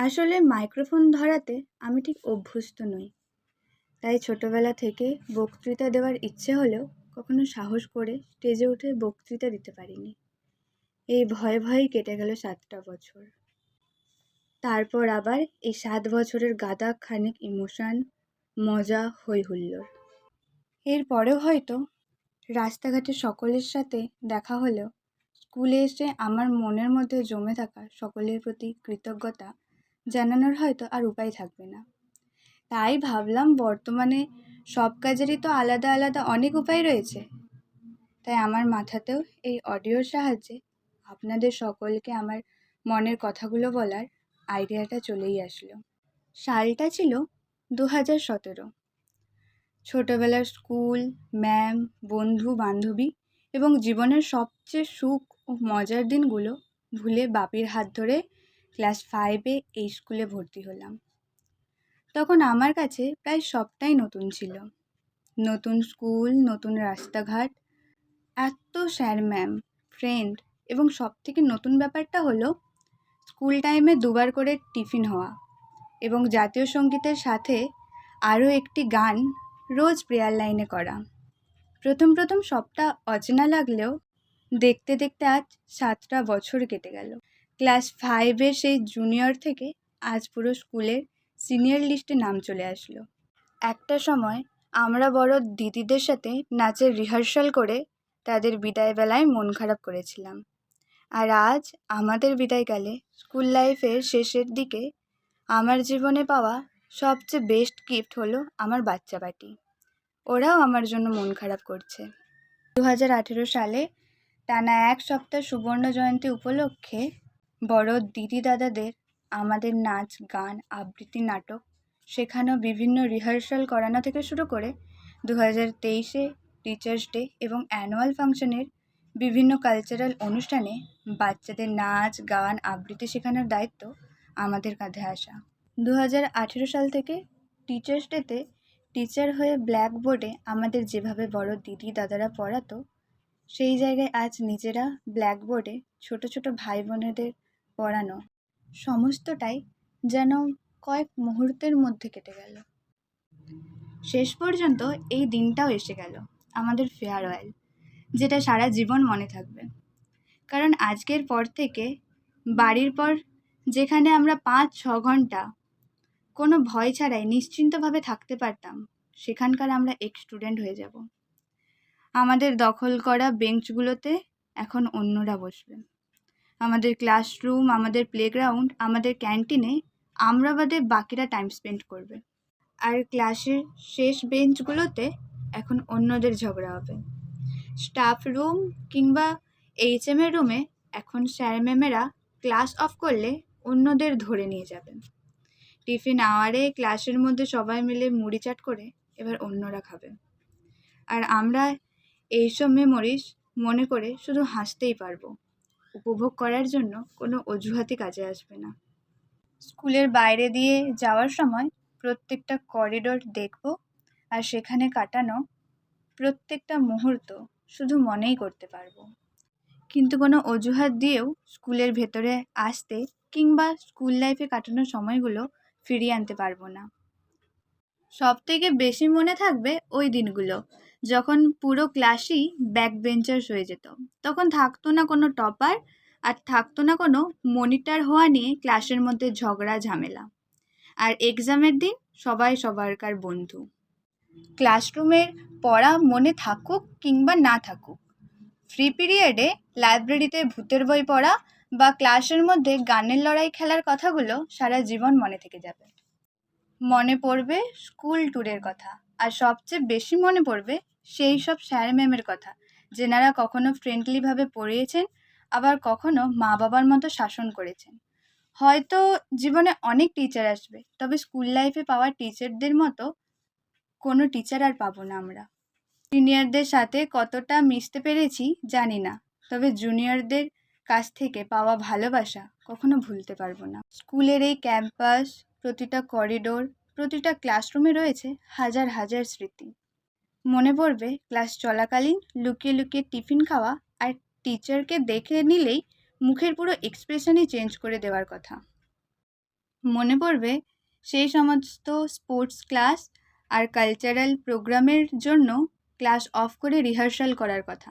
আসলে মাইক্রোফোন ধরাতে আমি ঠিক অভ্যস্ত নই। তাই ছোটোবেলা থেকে বক্তৃতা দেওয়ার ইচ্ছে হলেও কখনো সাহস করে স্টেজে উঠে বক্তৃতা দিতে পারিনি। এই ভয়ে ভয়েই কেটে গেল সাতটা বছর। তারপর আবার এই সাত বছরের গাদা খানিক ইমোশন, মজা হই হুল্লোড় এরপরেও হয়তো রাস্তাঘাটে সকলের সাথে দেখা হলেও স্কুলে এসে আমার মনের মধ্যে জমে থাকা সকলের প্রতি কৃতজ্ঞতা জানানোর হয়তো আর উপায় থাকবে না। তাই ভাবলাম বর্তমানে সব কাজেরই তো আলাদা আলাদা অনেক উপায় রয়েছে। তাই আমার মাথাতেও এই অডিওর সাহায্যে আপনাদের সকলকে আমার মনের কথাগুলো বলার আইডিয়াটা চলেই আসলো। সালটা ছিল দু হাজার সতেরো। ছোটোবেলার স্কুল, ম্যাম, বন্ধু, বান্ধবী এবং জীবনের সবচেয়ে সুখ ও মজার দিনগুলো ভুলে বাপির হাত ধরে ক্লাস ফাইভে এই স্কুলে ভর্তি হলাম। তখন আমার কাছে প্রায় সবটাই নতুন ছিল। নতুন স্কুল, নতুন রাস্তাঘাট, এত স্যার ম্যাম ফ্রেন্ড এবং সব থেকে নতুন ব্যাপারটা হলো স্কুল টাইমে দুবার করে টিফিন হওয়া এবং জাতীয় সঙ্গীতের সাথে আরও একটি গান রোজ প্রেয়ার লাইনে করা। প্রথম প্রথম সবটা অচেনা লাগলেও দেখতে দেখতে আজ সাতটা বছর কেটে গেল। ক্লাস ফাইভের সেই জুনিয়র থেকে আজ পুরো স্কুলের সিনিয়র লিস্টে নাম চলে আসলো। একটা সময় আমরা বড় দিদিদের সাথে নাচের রিহার্সাল করে তাদের বিদায় বেলায় মন খারাপ করেছিলাম। আর আজ আমাদের বিদায়কালে স্কুল লাইফের শেষের দিকে আমার জীবনে পাওয়া সবচেয়ে বেস্ট গিফট হলো আমার বাচ্চা পার্টি ওরাও আমার জন্য মন খারাপ করছে। দু হাজার আঠেরো সালে টানা এক সপ্তাহ সুবর্ণ জয়ন্তী উপলক্ষে বড় দিদি দাদাদের আমাদের নাচ, গান, আবৃত্তি, নাটক শেখানো বিভিন্ন রিহার্সাল করানো থেকে শুরু করে দু হাজার তেইশে টিচার্স ডে এবং অ্যানুয়াল ফাংশনের বিভিন্ন কালচারাল অনুষ্ঠানে বাচ্চাদের নাচ, গান, আবৃত্তি শেখানোর দায়িত্ব আমাদের কাঁধে আসা। দু হাজার আঠেরো সাল থেকে টিচার্স ডেতে টিচার হয়ে ব্ল্যাকবোর্ডে আমাদের যেভাবে বড় দিদি দাদারা পড়াতো, সেই জায়গায় আজ নিজেরা ব্ল্যাকবোর্ডে ছোট ছোট ভাই বোনেদের পড়ানো। সমস্তটাই যেন কয়েক মুহূর্তের মধ্যে কেটে গেল। শেষ পর্যন্ত এই দিনটাও এসে গেল, আমাদের ফেয়ারওয়েল যেটা সারা জীবন মনে থাকবে। কারণ আজকের পর থেকে বাড়ির পর যেখানে আমরা পাঁচ, ছ ঘণ্টা কোনো ভয় ছাড়াই নিশ্চিন্তভাবে থাকতে পারতাম, সেখানকার আমরা এক স্টুডেন্ট হয়ে যাব। আমাদের দখল করা বেঞ্চগুলোতে এখন অন্যরা বসবে। আমাদের ক্লাসরুম আমাদের প্লেগ্রাউন্ড আমাদের ক্যান্টিনে আমরা বাদে বাকিরা টাইম স্পেন্ড করবে। আর ক্লাসের শেষ বেঞ্চগুলোতে এখন অন্যদের ঝগড়া হবে। স্টাফ রুম কিংবা এইচ এইচএমের রুমে এখন স্যার ম্যামেরা ক্লাস অফ করলে অন্যদের ধরে নিয়ে যাবেন টিফিন আওয়ারে ক্লাসের মধ্যে সবাই মিলে মুড়ি চাট করে এবার অন্যরা খাবে। আর আমরা এইসব মেমোরিজ মনে করে শুধু হাসতেই পারব। উপভোগ করার জন্য কোনো অজুহাতই কাজে আসবে না। স্কুলের বাইরে দিয়ে যাওয়ার সময় প্রত্যেকটা করিডোর দেখব আর সেখানে কাটানো প্রত্যেকটা মুহূর্ত শুধু মনেই করতে পারব। কিন্তু কোনো অজুহাত দিয়েও স্কুলের ভেতরে আসতে কিংবা স্কুল লাইফে কাটানোর সময়গুলো ফিরিয়ে আনতে পারব না। সব থেকে বেশি মনে থাকবে ওই দিনগুলো যখন পুরো ক্লাসই ব্যাক বেঞ্চার্স হয়ে যেত। তখন থাকতো না কোনো টপার আর থাকতো না কোনো মনিটার হওয়া নিয়ে ক্লাসের মধ্যে ঝগড়া, ঝামেলা। আর এক্সামের দিন সবাই সবারকার বন্ধু। ক্লাসরুমের পড়া মনে থাকুক কিংবা না থাকুক ফ্রি পিরিয়ডে লাইব্রেরিতে ভূতের বই পড়া বা ক্লাসের মধ্যে গানের লড়াই খেলার কথাগুলো সারা জীবন মনে থেকে যাবে। মনে পড়বে স্কুল ট্যুরের কথা, আর সবচেয়ে বেশি মনে পড়বে সেই সব স্যার ম্যামের কথা, যেনারা কখনো ফ্রেন্ডলিভাবে পড়িয়েছেন, আবার কখনো মা বাবার মতো শাসন করেছেন। হয়তো জীবনে অনেক টিচার আসবে, তবে স্কুল লাইফে পাওয়া টিচারদের মতো কোনো টিচার আর পাবো না আমরা। সিনিয়রদের সাথে কতটা মিশতে পেরেছি জানি না, তবে জুনিয়রদের কাছ থেকে পাওয়া ভালোবাসা কখনো ভুলতে পারব না। স্কুলের এই ক্যাম্পাস প্রতিটা করিডোর প্রতিটা ক্লাসরুমে রয়েছে হাজার হাজার স্মৃতি। মনে পড়বে, ক্লাস চলাকালীন লুকিয়ে লুকিয়ে টিফিন খাওয়া আর টিচারকে দেখে নিলেই মুখের পুরো এক্সপ্রেশনই চেঞ্জ করে দেওয়ার কথা। মনে পড়বে, সেই সমস্ত স্পোর্টস ক্লাস আর কালচারাল প্রোগ্রামের জন্য ক্লাস অফ করে রিহার্সাল করার কথা।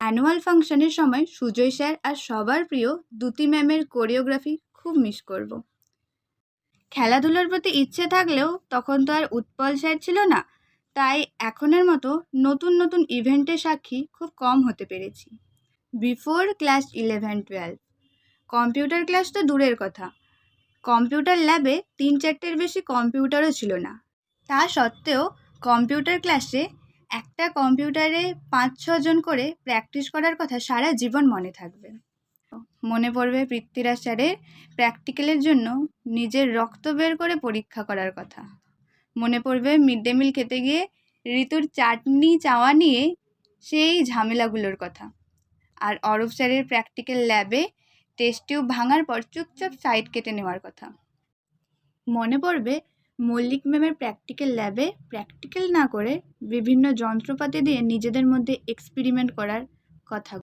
অ্যানুয়াল ফাংশনের সময় সুজয় স্যার আর সবার প্রিয় দুতি ম্যামের কোরিওগ্রাফি খুব মিস করব। খেলাধুলার প্রতি ইচ্ছে থাকলেও তখন তো আর উৎপল স্যার ছিল না তাই এখনের মতো নতুন নতুন ইভেন্টের সাক্ষী খুব কম হতে পেরেছি। Before class eleven twelve computer class তো দূরের কথা। কম্পিউটার ল্যাবে তিন চারটের বেশি কম্পিউটারও ছিল না। তা সত্ত্বেও কম্পিউটার ক্লাসে একটা কম্পিউটারে পাঁচ ছজন করে প্র্যাকটিস করার কথা সারা জীবন মনে থাকবে। মনে পড়বে পৃথ্বীরাজ স্যারের প্র্যাকটিক্যালের জন্য নিজের রক্ত বের করে পরীক্ষা করার কথা। মনে পড়বে মিড ডে মিল খেতে গিয়ে ঋতুর চাটনি, চাওয়া নিয়ে সেই ঝামেলাগুলোর কথা। আর অরূপ স্যারের প্র্যাকটিক্যাল ল্যাবে টেস্ট টিউব ভাঙার পর চুপচাপ সাইড কেটে নেওয়ার কথা। মনে পড়বে মল্লিক ম্যামের প্র্যাকটিক্যাল ল্যাবে প্র্যাকটিক্যাল না করে বিভিন্ন যন্ত্রপাতি দিয়ে নিজেদের মধ্যে এক্সপেরিমেন্ট করার কথা।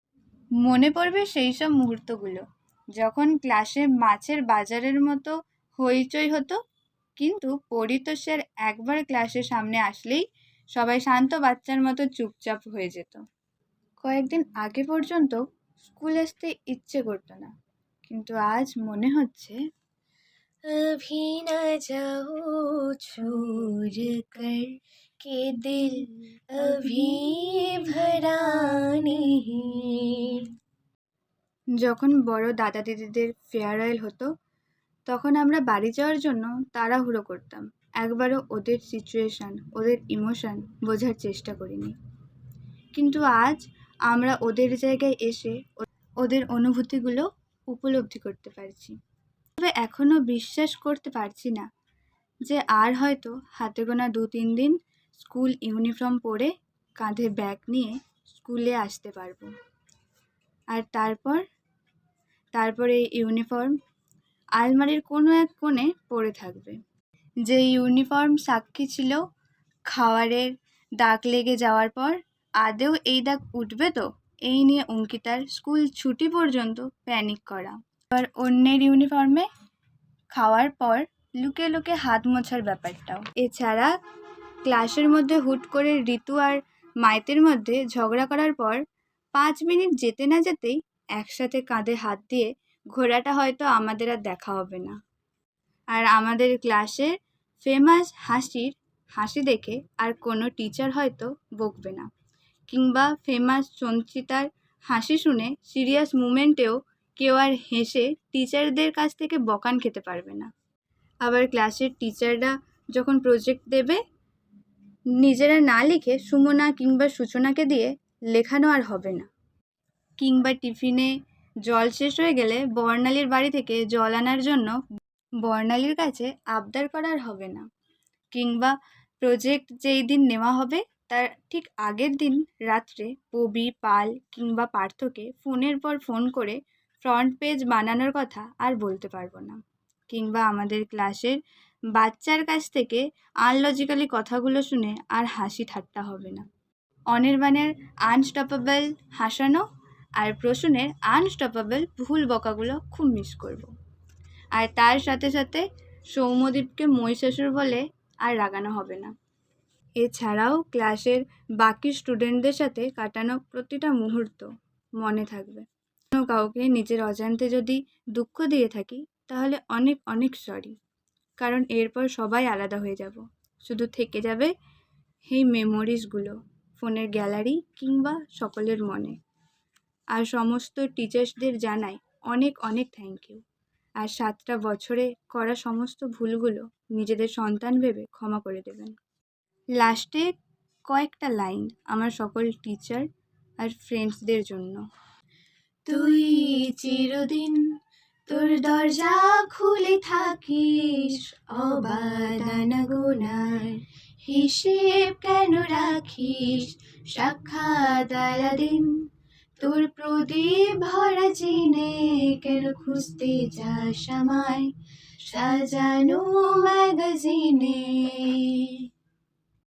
মনে পড়বে সেই সব মুহূর্তগুলো, যখন ক্লাসে মাছের বাজারের মতো হইচই হতো কিন্তু পরিত স্যার একবার ক্লাসের সামনে আসলেই সবাই শান্ত বাচ্চার মতো চুপচাপ হয়ে যেত কয়েকদিন আগে পর্যন্ত স্কুল আসতে ইচ্ছে করতো না কিন্তু আজ মনে হচ্ছে अभी न जाओ छोड़ कर के दिल अभी भरा नहीं যখন বড় দাদা দিদিদের ফেয়ারওয়েল হতো তখন আমরা বাড়ি যাওয়ার জন্য তাড়াহুড়ো করতাম। একবারও ওদের সিচুয়েশান ওদের ইমোশান বোঝার চেষ্টা করিনি। কিন্তু আজ আমরা ওদের জায়গায় এসে ওদের অনুভূতিগুলো উপলব্ধি করতে পারছি। তবে এখনও বিশ্বাস করতে পারছি না যে আর হয়তো হাতে গোনা দু তিন দিন স্কুল ইউনিফর্ম পরে কাঁধে ব্যাগ নিয়ে স্কুলে আসতে পারব। আর তারপর? তারপরে ইউনিফর্ম আলমারির কোনো এক কোণে পড়ে থাকবে। যে ইউনিফর্ম সাক্ষী ছিল খাওয়ারের দাগ লেগে যাওয়ার পর আদেও এই দাগ উঠবে তো? এই নিয়ে অঙ্কিতার স্কুল ছুটি পর্যন্ত প্যানিক করা। এবার অন্যের ইউনিফর্মে খাওয়ার পর লুকে লুকে হাত মোছার ব্যাপারটাও। এছাড়া ক্লাসের মধ্যে হুট করে ঋতু আর মাইতের মধ্যে ঝগড়া করার পর পাঁচ মিনিট যেতে না যেতেই একসাথে কাঁধে হাত দিয়ে ঘোরাটা হয়তো আমাদের আর দেখা হবে না। আর আমাদের ক্লাসের ফেমাস হাসির হাসি দেখে আর কোনো টিচার হয়তো বকবে না। কিংবা ফেমাস সঞ্চিতার হাসি শুনে সিরিয়াস মুমেন্টেও কেউ আর হেসে টিচারদের কাছ থেকে বকান খেতে পারবে না। আবার ক্লাসের টিচাররা যখন প্রজেক্ট দেবে, নিজেরা না লিখে সুমনা কিংবা সূচনাকে দিয়ে লেখানো আর হবে না। কিংবা টিফিনে জল শেষ হয়ে গেলে বর্ণালীর বাড়ি থেকে জল আনার জন্য বর্ণালীর কাছে আবদার করার হবে না। কিংবা প্রজেক্ট যেই দিন নেওয়া হবে, তার ঠিক আগের দিন রাত্রে পবি পাল কিংবা পার্থকে ফোনের পর ফোন করে ফ্রন্ট পেজ বানানোর কথা আর বলতে পারব না। কিংবা আমাদের ক্লাসের বাচ্চার কাছ থেকে আনলজিক্যালি কথাগুলো শুনে আর হাসি ঠাট্টা হবে না। অনির্বাণের আনস্টপেবল হাসানো আর প্রসূনের আনস্টপেবল ভুল বকাগুলো খুব মিস করব। আর তার সাথে সাথে সৌম্যদীপকে মহিষাসুর বলে আর রাগানো হবে না। এছাড়াও ক্লাসের বাকি স্টুডেন্টদের সাথে কাটানো প্রতিটা মুহূর্ত মনে থাকবে। কোনো কাউকে নিজের অজান্তে যদি দুঃখ দিয়ে থাকি, তাহলে অনেক অনেক সরি কারণ এরপর সবাই আলাদা হয়ে যাব। শুধু থেকে যাবে এই মেমোরিজগুলো ফোনের গ্যালারি কিংবা সকলের মনে। আর সমস্ত টিচার্সদের জানাই অনেক অনেক থ্যাংক ইউ আর সাতটা বছরে করা সমস্ত ভুলগুলো নিজেদের সন্তান ভেবে ক্ষমা করে দেবেন। লাস্টে কয়েকটা লাইন আমার সকল টিচার আর ফ্রেন্ডসদের জন্য। তুই চিরদিন তোর দরজা খুলে থাকিস অবাদানা গোনার হিসেব কেন রাখিস? সাক্ষাৎ আলাদিন তোর প্রদীপ ভরা চিনে কেন খুঁজতে যাস আমায়? সাজানো ম্যাগাজিনে